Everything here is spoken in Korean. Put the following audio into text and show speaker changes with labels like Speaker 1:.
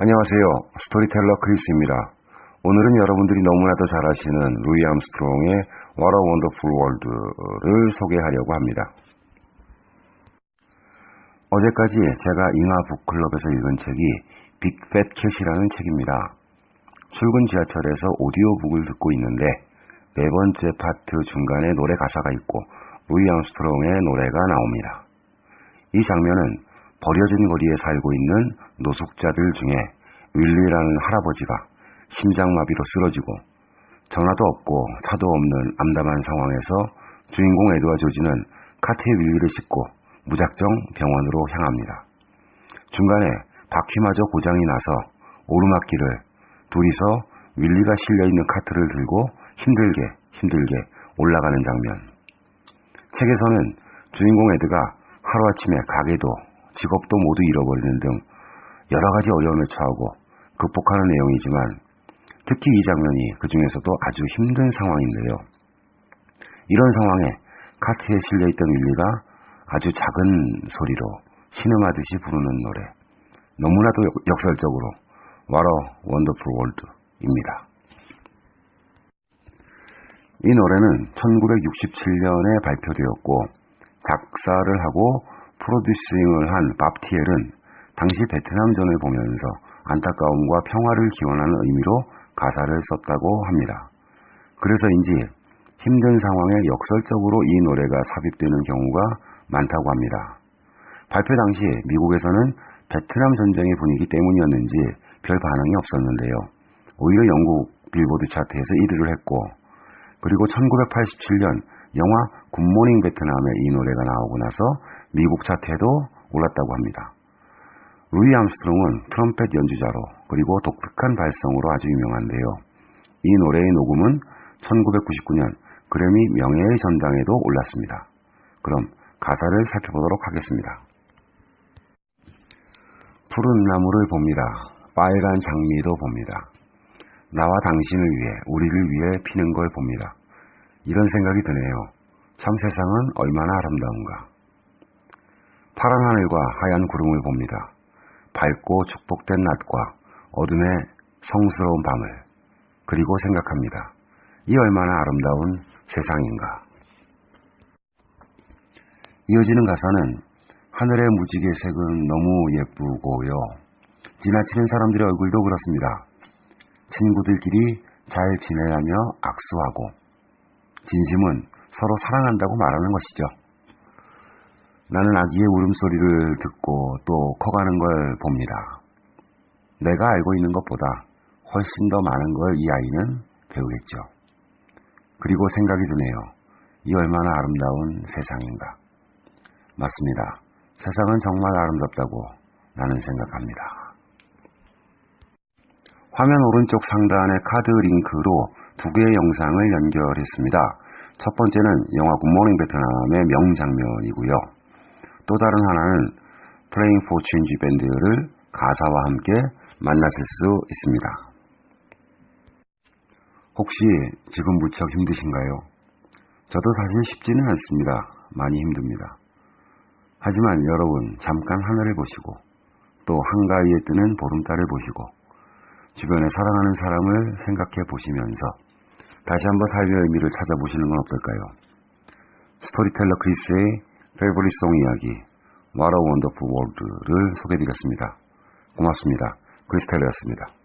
Speaker 1: 안녕하세요. 스토리텔러 크리스입니다. 오늘은 여러분들이 너무나도 잘 아시는 루이 암스트롱의 What a Wonderful World를 소개하려고 합니다. 어제까지 제가 잉하 북클럽에서 읽은 책이 빅팻 캣이라는 책입니다. 출근 지하철에서 오디오북을 듣고 있는데 네 번째 파트 중간에 노래 가사가 있고 루이 암스트롱의 노래가 나옵니다. 이 장면은 버려진 거리에 살고 있는 노숙자들 중에 윌리라는 할아버지가 심장마비로 쓰러지고 전화도 없고 차도 없는 암담한 상황에서 주인공 에드와 조지는 카트에 윌리를 싣고 무작정 병원으로 향합니다. 중간에 바퀴마저 고장이 나서 오르막길을 둘이서 윌리가 실려있는 카트를 들고 힘들게 힘들게 올라가는 장면. 책에서는 주인공 에드가 하루아침에 가게도 직업도 모두 잃어버리는 등 여러 가지 어려움에 처하고 극복하는 내용이지만 특히 이 장면이 그 중에서도 아주 힘든 상황인데요. 이런 상황에 카트에 실려있던 윌리가 아주 작은 소리로 신음하듯이 부르는 노래. 너무나도 역설적으로 a Wonderful World입니다. 이 노래는 1967년에 발표되었고 작사를 하고 프로듀싱을 한 밥티엘은 당시 베트남전을 보면서 안타까움과 평화를 기원하는 의미로 가사를 썼다고 합니다. 그래서인지 힘든 상황에 역설적으로 이 노래가 삽입되는 경우가 많다고 합니다. 발표 당시 미국에서는 베트남 전쟁의 분위기 때문이었는지 별 반응이 없었는데요. 오히려 영국 빌보드 차트에서 1위를 했고, 그리고 1987년 영화 굿모닝 베트남에 이 노래가 나오고 나서 미국 차트에도 올랐다고 합니다. 루이 암스트롱은 트럼펫 연주자로 그리고 독특한 발성으로 아주 유명한데요. 이 노래의 녹음은 1999년 그래미 명예의 전당에도 올랐습니다. 그럼 가사를 살펴보도록 하겠습니다. 푸른 나무를 봅니다. 빨간 장미도 봅니다. 나와 당신을 위해, 우리를 위해 피는 걸 봅니다. 이런 생각이 드네요. 참 세상은 얼마나 아름다운가. 파란 하늘과 하얀 구름을 봅니다. 밝고 축복된 낮과 어둠의 성스러운 밤을 그리고 생각합니다. 이 얼마나 아름다운 세상인가. 이어지는 가사는 하늘의 무지개 색은 너무 예쁘고요. 지나치는 사람들의 얼굴도 그렇습니다. 친구들끼리 잘 지내라며 악수하고 진심은 서로 사랑한다고 말하는 것이죠. 나는 아기의 울음소리를 듣고 또 커가는 걸 봅니다. 내가 알고 있는 것보다 훨씬 더 많은 걸 이 아이는 배우겠죠. 그리고 생각이 드네요. 이 얼마나 아름다운 세상인가. 맞습니다. 세상은 정말 아름답다고 나는 생각합니다. 화면 오른쪽 상단의 카드 링크로 두 개의 영상을 연결했습니다. 첫 번째는 영화 굿모닝 베트남의 명장면이고요. 또 다른 하나는 Playing for Change 밴드를 가사와 함께 만나실 수 있습니다. 혹시 지금 무척 힘드신가요? 저도 사실 쉽지는 않습니다. 많이 힘듭니다. 하지만 여러분 잠깐 하늘을 보시고 또 한가위에 뜨는 보름달을 보시고 주변에 사랑하는 사람을 생각해 보시면서 다시 한번 삶의 의미를 찾아보시는 건 어떨까요? 스토리텔러 크리스의 페이보리송 이야기 What a Wonderful World를 소개해드렸습니다. 고맙습니다. 크리스텔러였습니다.